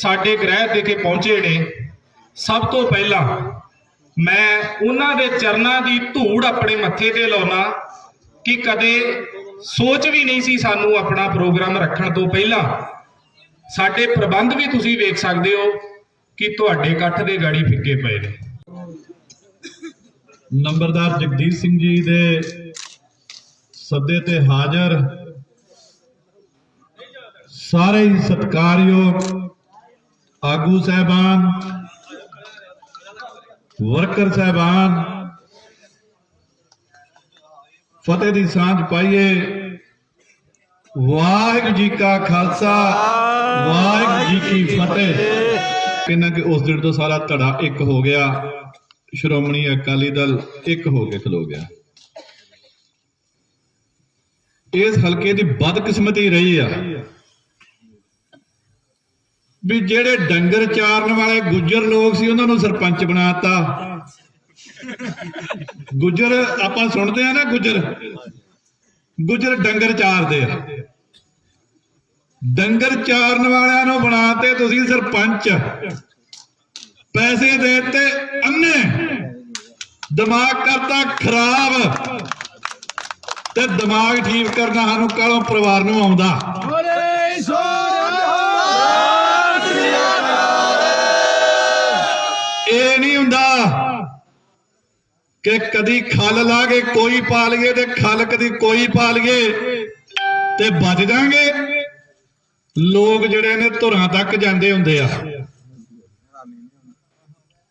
ਸਾਡੇ ਗ੍ਰਹਿ ਦੇ ਕੇ ਪਹੁੰਚੇ ਨੇ, ਸਭ ਤੋਂ ਪਹਿਲਾਂ ਮੈਂ ਉਹਨਾਂ ਦੇ ਚਰਨਾਂ ਦੀ ਧੂੜ ਆਪਣੇ ਮੱਥੇ ਤੇ ਲਾਉਣਾ ਕਿ ਕਦੇ ਸੋਚ ਵੀ ਨਹੀਂ ਸੀ ਸਾਨੂੰ ਆਪਣਾ ਪ੍ਰੋਗਰਾਮ ਰੱਖਣ ਤੋਂ ਪਹਿਲਾਂ। ਸਾਡੇ ਪ੍ਰਬੰਧ ਵੀ ਤੁਸੀਂ ਵੇਖ ਸਕਦੇ ਹੋ ਕਿ ਤੁਹਾਡੇ ਇਕੱਠ ਦੇ ਗਾੜੀ ਫਿੱਕੇ ਪਏ ਨੇ। ਨੰਬਰਦਾਰ ਜਗਦੀਪ ਸਿੰਘ ਜੀ ਦੇ ਸੱਦੇ ਤੇ ਹਾਜ਼ਰ। ਸਾਰੇ ਹੀ ਸਤਿਕਾਰਯੋਗ ਆਗੂ ਸਹਿਬਾਨ, ਵਰਕਰ ਸਹਿਬਾਨ, ਫਤਿਹ ਦੀ ਸਾਂਝ ਪਾਈਏ। ਵਾਹਿਗੁਰੂ ਜੀ ਕਾ ਖਾਲਸਾ, ਵਾਹਿਗੁਰੂ ਜੀ ਕੀ ਫਤਿਹ। ਕਿੰਨਾ ਕਿ ਉਸ ਦਿਨ ਤੋਂ ਸਾਰਾ ਧੜਾ ਇੱਕ ਹੋ ਗਿਆ। ਸ਼੍ਰੋਮਣੀ ਅਕਾਲੀ ਦਲ ਇੱਕ ਹੋ ਕੇ ਖਲੋ ਗਿਆ। ਇਸ ਹਲਕੇ ਦੀ ਬਦਕਿਸਮਤੀ ਰਹੀ ਆ। ਵੀ ਜਿਹੜੇ ਡੰਗਰ ਚਾਰਨ ਵਾਲੇ ਗੁੱਜਰ ਲੋਕ ਸੀ, ਉਹਨਾਂ ਨੂੰ ਸਰਪੰਚ ਬਣਾਤਾ। ਗੁੱਜਰ ਆਪਾਂ ਸੁਣਦੇ ਆ ਨਾ ਗੁੱਜਰ? ਗੁੱਜਰ ਡੰਗਰ ਚਾਰਦੇ ਆ। ਡੰਗਰ ਚਾਰਨ ਵਾਲਿਆਂ ਨੂੰ ਬਣਾਤੇ ਤੁਸੀਂ ਸਰਪੰਚ। ਪੈਸੇ ਦੇ ਦਿੱਤੇ ਅੰਨੇ। ਦਿਮਾਗ ਕਰਤਾ ਖਰਾਬ। ਤੇ ਦਿਮਾਗ ਠੀਕ ਕਰਨਾ ਸਾਨੂੰ ਕਾਲੋਂ ਪਰਿਵਾਰ ਨੂੰ ਆਉਂਦਾ? ਇਹ ਨਹੀਂ ਹੁੰਦਾ ਕਿ ਕਦੀ ਖਲ ਲਾ ਕੇ ਕੋਈ ਪਾ ਲਈਏ ਤੇ ਖਲ ਕਦੀ ਕੋਈ ਪਾ ਲਈਏ ਤੇ ਬਚ ਜਾਾਂਗੇ ਲੋਕ ਜਿਹੜੇ ਨੇ ਧੁਰਾਂ ਤੱਕ ਜਾਂਦੇ ਹੁੰਦੇ ਆ।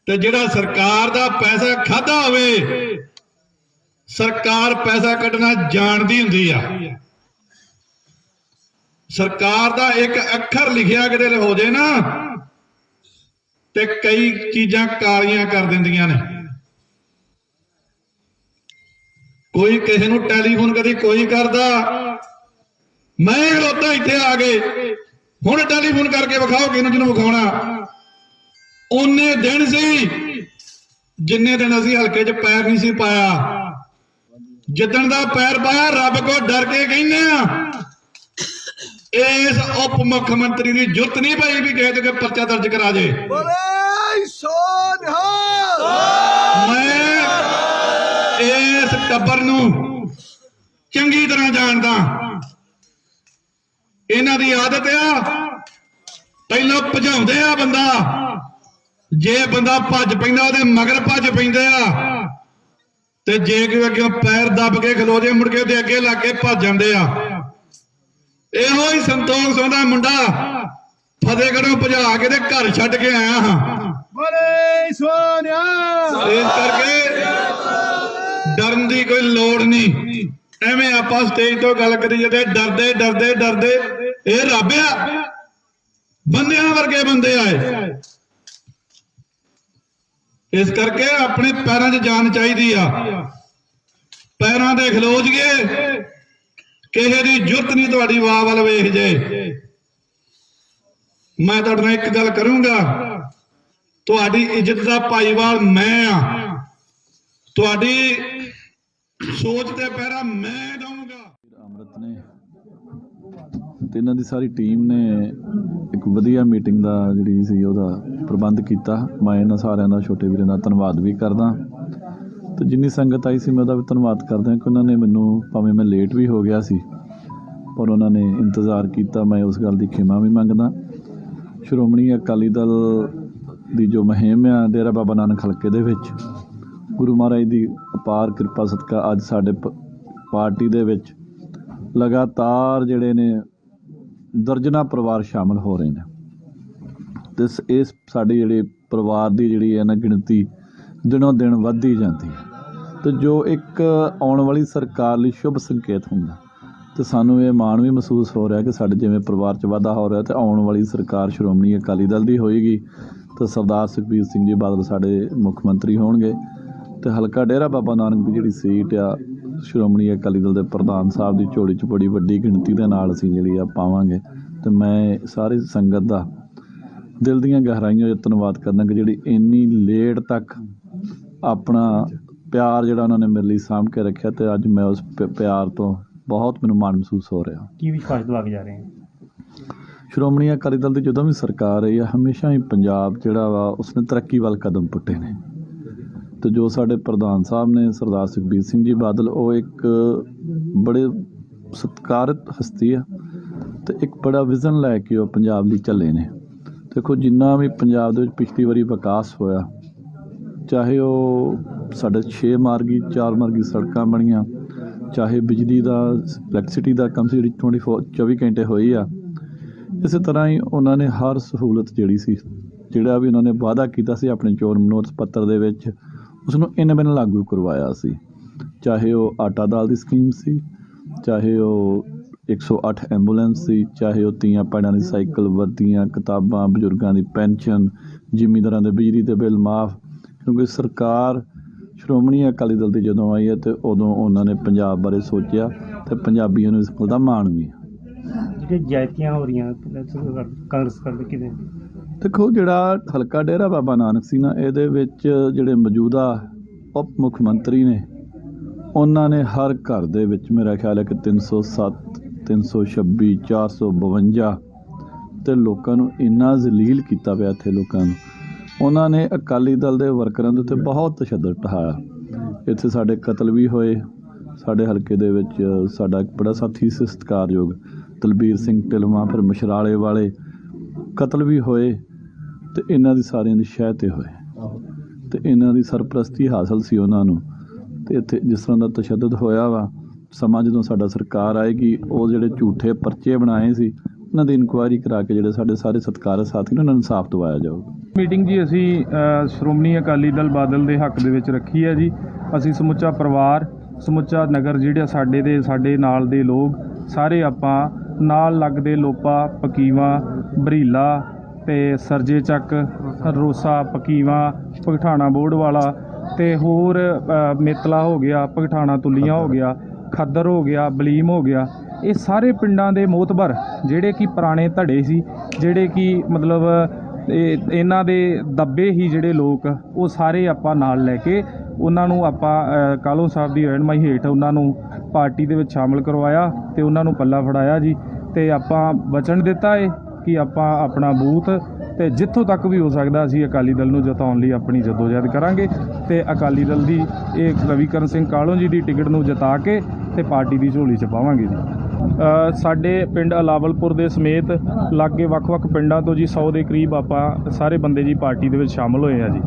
ਤੇ ਜਿਹੜਾ ਸਰਕਾਰ ਦਾ ਪੈਸਾ ਖਾਦਾ ਹੋਵੇ, ਸਰਕਾਰ ਪੈਸਾ ਕੱਢਣਾ ਜਾਣਦੀ ਹੁੰਦੀ ਆ। ਸਰਕਾਰ ਦਾ ਇੱਕ ਅੱਖਰ ਲਿਖਿਆ ਕਿਤੇ ਹੋ ਜੇ ਨਾ ਤੇ ਕਈ ਚੀਜ਼ਾਂ ਕਾਲੀਆਂ ਕਰ ਦਿੰਦੀਆਂ ਨੇ। ਕੋਈ ਕਿਸੇ ਨੂੰ ਟੈਲੀਫੋਨ ਕਦੀ ਕੋਈ ਕਰਦਾ। ਮੈਂ ਖਲੋਤਾ ਇੱਥੇ ਆ ਗਏ ਹੁਣ ਟੈਲੀਫੋਨ ਕਰਕੇ ਵਿਖਾਓ ਕਿਹਨੂੰ ਜਿਹਨੂੰ ਵਿਖਾਉਣਾ। ਉਹਨੇ ਦਿਨ ਸੀ, ਜਿੰਨੇ ਦਿਨ ਅਸੀਂ ਹਲਕੇ 'ਚ ਪੈਰ ਨਹੀਂ ਸੀ ਪਾਇਆ। ਜਿੱਦਣ ਦਾ ਪੈਰ ਪਾਇਆ, ਰੱਬ ਕੋ ਡਰ ਕੇ ਕਹਿੰਦੇ ਆ ਇਸ ਉਪ ਮੁੱਖ ਮੰਤਰੀ ਦੀ ਜੁਰਤ ਨਹੀਂ ਪਈ ਵੀ ਕਿਸੇ ਤੇ ਪਰਚਾ ਦਰਜ ਕਰਾ ਜੇ। ਬੋਲੇ ਸੋਨਹਾ ਮੈਂ ਇਸ ਟੱਬਰ ਨੂੰ ਚੰਗੀ ਤਰ੍ਹਾਂ ਜਾਣਦਾ। ਇਹਨਾਂ ਦੀ ਆਦਤ ਆ ਪਹਿਲਾਂ ਭਜਾਉਂਦੇ ਆ ਬੰਦਾ। ਜੇ ਬੰਦਾ ਭੱਜ ਪੈਂਦਾ ਉਹਦੇ ਮਗਰ ਭੱਜ ਪੈਂਦੇ ਆ। ਤੇ ਜੇ ਕੋਈ ਅੱਗੇ ਪੈਰ ਦੱਬ ਕੇ ਖਲੋ ਜੇ ਮੁੜ ਕੇ ਉਹਦੇ ਅੱਗੇ ਲੱਗ ਕੇ ਭੱਜ ਜਾਂਦੇ ਆ। ਇਹੋ ਹੀ ਸੰਤੋਖ ਦਾ ਮੁੰਡਾ। ਫਤਿਹਗੜ੍ਹੋਂ ਭਜਾ ਕੇ ਤੇ ਘਰ ਛੱਡ ਕੇ ਆਇਆ ਹਾਂ। ਬੋਲੇ ਸੋਨਹਾ ਇਸ ਕਰਕੇ ਡਰਨ ਦੀ ਕੋਈ ਲੋੜ ਨਹੀਂ। ਐਵੇਂ ਆਪਾਂ ਸਟੇਜ ਤੋਂ ਗੱਲ ਕਰੀ ਜਾਂਦੇ ਡਰਦੇ ਡਰਦੇ ਡਰਦੇ। ਇਹ ਰੱਬ ਆ। ਬੰਦਿਆਂ ਵਰਗੇ ਬੰਦੇ ਆਏ। ਇਸ ਕਰਕੇ ਆਪਣੇ ਪੈਰਾਂ 'ਚ ਜਾਨ ਚਾਹੀਦੀ ਆ। ਪੈਰਾਂ ਦੇ ਖਲੋ ਜੀਏ ਕਿਸੇ ਦੀ ਜੁਰਤ ਨਹੀਂ ਤੁਹਾਡੀ, ਵਾਹ ਵੱਲ ਵੇਖ ਜੇ। ਮੈਂ ਤੁਹਾਡੇ ਨਾਲ ਇੱਕ ਗੱਲ ਕਰੂੰਗਾ। ਤੁਹਾਡੀ ਇੱਜ਼ਤ ਦਾ ਭਾਈਵਾਲ ਮੈਂ ਆ। ਤੁਹਾਡੀ ਸੋਚ ਤੇ ਪਹਿਰਾ ਮੈਂ ਦਊਂਗਾ। ਅੰਮ੍ਰਿਤ ਨੇ ਤੇ ਇਹਨਾਂ ਦੀ ਸਾਰੀ ਟੀਮ ਨੇ ਇੱਕ ਵਧੀਆ ਮੀਟਿੰਗ ਦਾ ਜਿਹੜੀ ਸੀ ਉਹਦਾ ਪ੍ਰਬੰਧ ਕੀਤਾ। ਮੈਂ ਇਹਨਾਂ ਸਾਰਿਆਂ ਦਾ ਛੋਟੇ ਵੀਰਾਂ ਦਾ ਧੰਨਵਾਦ ਵੀ ਕਰਦਾ। ਤੇ ਜਿੰਨੀ ਸੰਗਤ ਆਈ ਸੀ, ਮੈਂ ਉਹਦਾ ਵੀ ਧੰਨਵਾਦ ਕਰਦਾ ਕਿ ਉਹਨਾਂ ਨੇ ਮੈਨੂੰ ਭਾਵੇਂ ਮੈਂ ਲੇਟ ਵੀ ਹੋ ਗਿਆ ਸੀ, ਪਰ ਉਹਨਾਂ ਨੇ ਇੰਤਜ਼ਾਰ ਕੀਤਾ, ਮੈਂ ਉਸ ਗੱਲ ਦੀ ਖਿਮਾ ਵੀ ਮੰਗਦਾ। ਸ਼੍ਰੋਮਣੀ ਅਕਾਲੀ ਦਲ ਦੀ ਜੋ ਮੁਹਿੰਮ ਆ, ਡੇਰਾ ਬਾਬਾ ਨਾਨਕ ਹਲਕੇ ਦੇ ਵਿੱਚ, ਗੁਰੂ ਮਹਾਰਾਜ ਦੀ ਅਪਾਰ ਕਿਰਪਾ ਸਦਕਾ ਅੱਜ ਸਾਡੇ ਪ- ਪਾਰਟੀ ਦੇ ਵਿੱਚ ਲਗਾਤਾਰ ਜਿਹੜੇ ਨੇ ਦਰਜਨਾ ਪਰਿਵਾਰ ਸ਼ਾਮਲ ਹੋ ਰਹੇ ਨੇ। ਤੇ ਇਸ- ਇਸ ਸਾਡੀ ਜਿਹੜੀ ਪਰਿਵਾਰ ਦੀ ਜਿਹੜੀ ਹੈ ਨਾ ਗਿਣਤੀ ਦਿਨੋਂ ਦਿਨ ਵੱਧਦੀ ਜਾਂਦੀ ਹੈ। ਤੇ ਜੋ ਇੱਕ ਆਉਣ ਵਾਲੀ ਸਰਕਾਰ ਲਈ ਸ਼ੁਭ ਸੰਕੇਤ ਹੁੰਦਾ। ਤੇ ਸਾਨੂੰ ਇਹ ਮਾਣ ਵੀ ਮਹਿਸੂਸ ਹੋ ਰਿਹਾ ਕਿ ਸਾਡੇ ਜਿਵੇਂ ਪਰਿਵਾਰ 'ਚ ਵਾਧਾ ਹੋ ਰਿਹਾ ਤੇ ਆਉਣ ਵਾਲੀ ਸਰਕਾਰ ਸ਼੍ਰੋਮਣੀ ਅਕਾਲੀ ਦਲ ਦੀ ਹੋਏਗੀ। ਤੇ ਸਰਦਾਰ ਸੁਖਬੀਰ ਸਿੰਘ ਜੀ ਬਾਦਲ ਸਾਡੇ ਮੁੱਖ ਮੰਤਰੀ ਹੋਣਗੇ। ਤੇ ਹਲਕਾ ਡੇਰਾ ਬਾਬਾ ਨਾਨਕ ਦੀ ਜਿਹੜੀ ਸੀਟ ਆ, ਸ਼੍ਰੋਮਣੀ ਅਕਾਲੀ ਦਲ ਦੇ ਪ੍ਰਧਾਨ ਸਾਹਿਬ ਦੀ ਝੋਲੀ 'ਚ ਬੜੀ ਵੱਡੀ ਗਿਣਤੀ ਦੇ ਨਾਲ ਅਸੀਂ ਜਿਹੜੀ ਆ ਪਾਵਾਂਗੇ। ਤੇ ਮੈਂ ਸਾਰੀ ਸੰਗਤ ਦਾ ਦਿਲ ਦੀਆਂ ਗਹਿਰਾਈਆਂ 'ਚ ਧੰਨਵਾਦ ਕਰਦਾ ਕਿ ਜਿਹੜੀ ਇੰਨੀ ਲੇਟ ਤੱਕ ਆਪਣਾ ਪਿਆਰ ਜਿਹੜਾ ਉਹਨਾਂ ਨੇ ਮੇਰੇ ਲਈ ਸਾਂਭ ਕੇ ਰੱਖਿਆ ਤੇ ਅੱਜ ਮੈਂ ਉਸ ਪਿਆਰ ਤੋਂ ਬਹੁਤ ਮੈਨੂੰ ਮਾਣ ਮਹਿਸੂਸ ਹੋ ਰਿਹਾ। ਕੀ ਵਿਸ਼ਵਾਸ ਦਵਾ ਕੇ ਜਾ ਰਹੇ हैं ਸ਼੍ਰੋਮਣੀ ਅਕਾਲੀ ਦਲ ਦੀ ਜਦੋਂ ਵੀ ਸਰਕਾਰ ਰਹੀ ਹੈ ਹਮੇਸ਼ਾ ਹੀ ਪੰਜਾਬ ਜਿਹੜਾ ਵਾ ਉਸਨੇ ਤਰੱਕੀ ਵੱਲ ਕਦਮ ਪੁੱਟੇ ਨੇ। ਤੇ ਜੋ ਸਾਡੇ ਪ੍ਰਧਾਨ ਸਾਹਿਬ ਨੇ ਸਰਦਾਰ ਸੁਖਬੀਰ ਸਿੰਘ ਜੀ ਬਾਦਲ ਉਹ ਇੱਕ ਬੜੇ ਸਤਿਕਾਰਤ ਹਸਤੀ ਆ ਤੇ ਇੱਕ ਬੜਾ ਵਿਜ਼ਨ ਲੈ ਕੇ ਉਹ ਪੰਜਾਬ ਲਈ ਚੱਲੇ ਨੇ। ਦੇਖੋ ਜਿੰਨਾ ਵੀ ਪੰਜਾਬ ਦੇ ਵਿੱਚ ਪਿਛਲੀ ਵਾਰੀ ਵਿਕਾਸ ਹੋਇਆ ਚਾਹੇ ਉਹ ਸਾਡੇ 6 ਮਾਰਗੀ 4 ਮਾਰਗੀ ਸੜਕਾਂ ਬਣੀਆਂ, ਚਾਹੇ ਬਿਜਲੀ ਦਾ ਇਲੈਕਟ੍ਰਿਸਿਟੀ ਦਾ ਕੰਮ ਸੀ ਜਿਹੜੀ 24 24 ਘੰਟੇ ਹੋਈ ਆ, ਇਸੇ ਤਰ੍ਹਾਂ ਹੀ ਉਹਨਾਂ ਨੇ ਹਰ ਸਹੂਲਤ ਜਿਹੜੀ ਸੀ, ਜਿਹੜਾ ਵੀ ਉਹਨਾਂ ਨੇ ਵਾਅਦਾ ਕੀਤਾ ਸੀ ਆਪਣੇ ਚੋਣ ਮਨੋਰਥ ਪੱਤਰ ਦੇ ਵਿੱਚ ਉਸ ਨੂੰ ਇਨ ਬਿਨ ਲਾਗੂ ਕਰਵਾਇਆ ਸੀ। ਚਾਹੇ ਉਹ ਆਟਾ ਦਾਲ ਦੀ ਸਕੀਮ ਸੀ, ਚਾਹੇ ਉਹ 108 ਐਂਬੂਲੈਂਸ ਸੀ, ਚਾਹੇ ਉਹ ਤੀਆਂ ਪੈੜਾਂ ਦੀ ਸਾਈਕਲ ਵਰਦੀਆਂ ਕਿਤਾਬਾਂ, ਬਜ਼ੁਰਗਾਂ ਦੀ ਪੈਨਸ਼ਨ, ਜ਼ਿਮੀਂਦਾਰਾਂ ਦੇ ਬਿਜਲੀ ਦੇ ਬਿੱਲ ਮਾਫ ਕਿਉਂਕਿ ਸਰਕਾਰ ਸ਼੍ਰੋਮਣੀ ਅਕਾਲੀ ਦਲ ਦੀ ਜਦੋਂ ਆਈ ਹੈ ਤੇ ਉਦੋਂ ਉਹਨਾਂ ਨੇ ਪੰਜਾਬ ਬਾਰੇ ਸੋਚਿਆ ਤੇ ਪੰਜਾਬੀਆਂ ਨੂੰ ਇਸ ਗੱਲ ਦਾ ਮਾਣ ਵੀ ਜਿਹੜੇ ਜਾਇਤੀਆਂ ਹੋ ਰਹੀਆਂ ਕਾਂਗਰਸ ਕਰਦੇ ਕਿਵੇਂ ਦੇਖੋ ਜਿਹੜਾ ਹਲਕਾ ਡੇਰਾ ਬਾਬਾ ਨਾਨਕ ਸੀ ਨਾ ਇਹਦੇ ਵਿੱਚ ਜਿਹੜੇ ਮੌਜੂਦਾ ਉਪ ਮੁੱਖ ਮੰਤਰੀ ਨੇ ਉਹਨਾਂ ਨੇ ਹਰ ਘਰ ਦੇ ਵਿੱਚ ਮੇਰਾ ਖਿਆਲ ਹੈ ਕਿ 307 326 452 ਤੇ ਲੋਕਾਂ ਨੂੰ ਇੰਨਾ ਜ਼ਲੀਲ ਕੀਤਾ ਪਿਆ ਇੱਥੇ ਲੋਕਾਂ ਨੂੰ। ਉਹਨਾਂ ਨੇ ਅਕਾਲੀ ਦਲ ਦੇ ਵਰਕਰਾਂ ਦੇ ਉੱਤੇ ਬਹੁਤ ਤਸ਼ੱਦਦ ਢਾਇਆ ਇੱਥੇ ਸਾਡੇ ਕਤਲ ਵੀ ਹੋਏ। ਸਾਡੇ ਹਲਕੇ ਦੇ ਵਿੱਚ ਸਾਡਾ ਇੱਕ ਬੜਾ ਸਾਥੀ ਸੀ, ਸਤਿਕਾਰਯੋਗ ਦਲਬੀਰ ਸਿੰਘ ਢਿਲਵਾਂ, ਫਿਰ ਮਸ਼ਰਾਲੇ ਵਾਲੇ ਕਤਲ ਵੀ ਹੋਏ ਤੇ ਇਹਨਾਂ ਦੀ ਸਾਰਿਆਂ ਦੀ ਸ਼ਹਿ ਤੇ ਹੋਏ। ਤੇ ਇਹਨਾਂ ਦੀ ਸਰਪ੍ਰਸਤੀ ਹਾਸਲ ਸੀ ਉਹਨਾਂ ਨੂੰ। ਤੇ ਇੱਥੇ ਜਿਸ ਤਰ੍ਹਾਂ ਦਾ ਤਸ਼ੱਦਦ ਹੋਇਆ ਵਾ, ਸਮਾਂ ਜਦੋਂ ਸਾਡਾ ਸਰਕਾਰ ਆਏਗੀ, ਉਹ ਜਿਹੜੇ ਝੂਠੇ ਪਰਚੇ ਬਣਾਏ ਸੀ ਉਹਨਾਂ ਦੀ ਇਨਕੁਆਇਰੀ ਕਰਾ ਕੇ ਜਿਹੜੇ ਸਾਡੇ ਸਾਰੇ ਸਤਿਕਾਰ ਸਾਥੀ ਨੇ ਉਹਨਾਂ ਨੂੰ ਇਨਸਾਫ ਦਿਵਾਇਆ ਜਾਊਗਾ। ਮੀਟਿੰਗ ਜੀ ਅਸੀਂ ਸ਼੍ਰੋਮਣੀ ਅਕਾਲੀ ਦਲ ਬਾਦਲ ਦੇ ਹੱਕ ਦੇ ਵਿੱਚ ਰੱਖੀ ਹੈ ਜੀ। ਅਸੀਂ ਸਮੁੱਚਾ ਪਰਿਵਾਰ, ਸਮੁੱਚਾ ਨਗਰ ਜਿਹੜਾ ਸਾਡੇ ਦੇ, ਸਾਡੇ ਨਾਲ ਦੇ ਲੋਕ, ਸਾਰੇ ਆਪਾਂ ਨਾਲ ਲੱਗਦੇ ਲੋਪਾ, ਪਕੀਵਾ, ਬਰੀਲਾ ਤੇ ਸਰਜੇ ਚੱਕ, ਰੋਸਾ, ਪਕੀਵਾ ਭਗਠਾਣਾ ਬੋਰਡ ਵਾਲਾ ਤੇ ਹੋਰ ਮੇਤਲਾ ਹੋ ਗਿਆ ਭਗਠਾਣਾ ਤੁਲੀਆਂ ਹੋ ਗਿਆ, ਖੱਦਰ ਹੋ ਗਿਆ, ਬਲੀਮ ਹੋ ਗਿਆ। ਇਹ ਸਾਰੇ ਪਿੰਡਾਂ ਦੇ ਮੋਤਬਰ ਜਿਹੜੇ ਕਿ ਪੁਰਾਣੇ ਧੜੇ ਸੀ ਜਿਹੜੇ ਕਿ ਮਤਲਬ ਇਹ ਇਹਨਾਂ ਦੇ ਦੱਬੇ ਹੀ ਜਿਹੜੇ ਲੋਕ ਉਹ ਸਾਰੇ ਆਪਾਂ ਨਾਲ ਲੈ ਕੇ ਉਹਨਾਂ ਨੂੰ ਆਪਾਂ ਅ, ਕਾਲੋ ਸਾਹਿਬ ਦੀ ਰਹਿਨਮਾਈ ਹੇਠ ਉਹਨਾਂ ਨੂੰ ਪਾਰਟੀ ਦੇ ਵਿੱਚ ਸ਼ਾਮਲ ਕਰਵਾਇਆ ਤੇ ਉਹਨਾਂ ਨੂੰ ਪੱਲਾ ਫੜਾਇਆ ਜੀ ਤੇ ਆਪਾਂ ਵਚਨ ਦਿੱਤਾ ਏ ਕਿ ਆਪਾਂ ਆਪਣਾ ਬੂਥ ਤੇ ਜਿੱਥੋਂ ਤੱਕ ਵੀ ਹੋ ਸਕਦਾ ਅਸੀਂ ਅਕਾਲੀ ਦਲ ਨੂੰ ਜਿਤਾਉਣ ਲਈ ਆਪਣੀ ਜਦੋਜਹਿਦ ਕਰਾਂਗੇ ਤੇ ਅਕਾਲੀ ਦਲ ਦੀ ਇਹ ਰਵੀਕਰਨ ਸਿੰਘ ਕਾਲੋਂ ਜੀ ਦੀ ਟਿਕਟ ਨੂੰ ਜਿਤਾ ਕੇ ਤੇ ਪਾਰਟੀ ਦੀ ਝੋਲੀ ਚ ਪਾਵਾਂਗੇ ਜੀ। ਸਾਡੇ ਪਿੰਡ ਅਲਾਵਲਪੁਰ ਦੇ ਸਮੇਤ ਲਾਗੇ ਵੱਖ-ਵੱਖ ਪਿੰਡਾਂ ਤੋਂ ਜੀ 100 ਦੇ ਕਰੀਬ ਆਪਾਂ ਸਾਰੇ ਬੰਦੇ ਜੀ ਪਾਰਟੀ ਦੇ ਵਿੱਚ ਸ਼ਾਮਲ ਹੋਏ ਆ ਜੀ।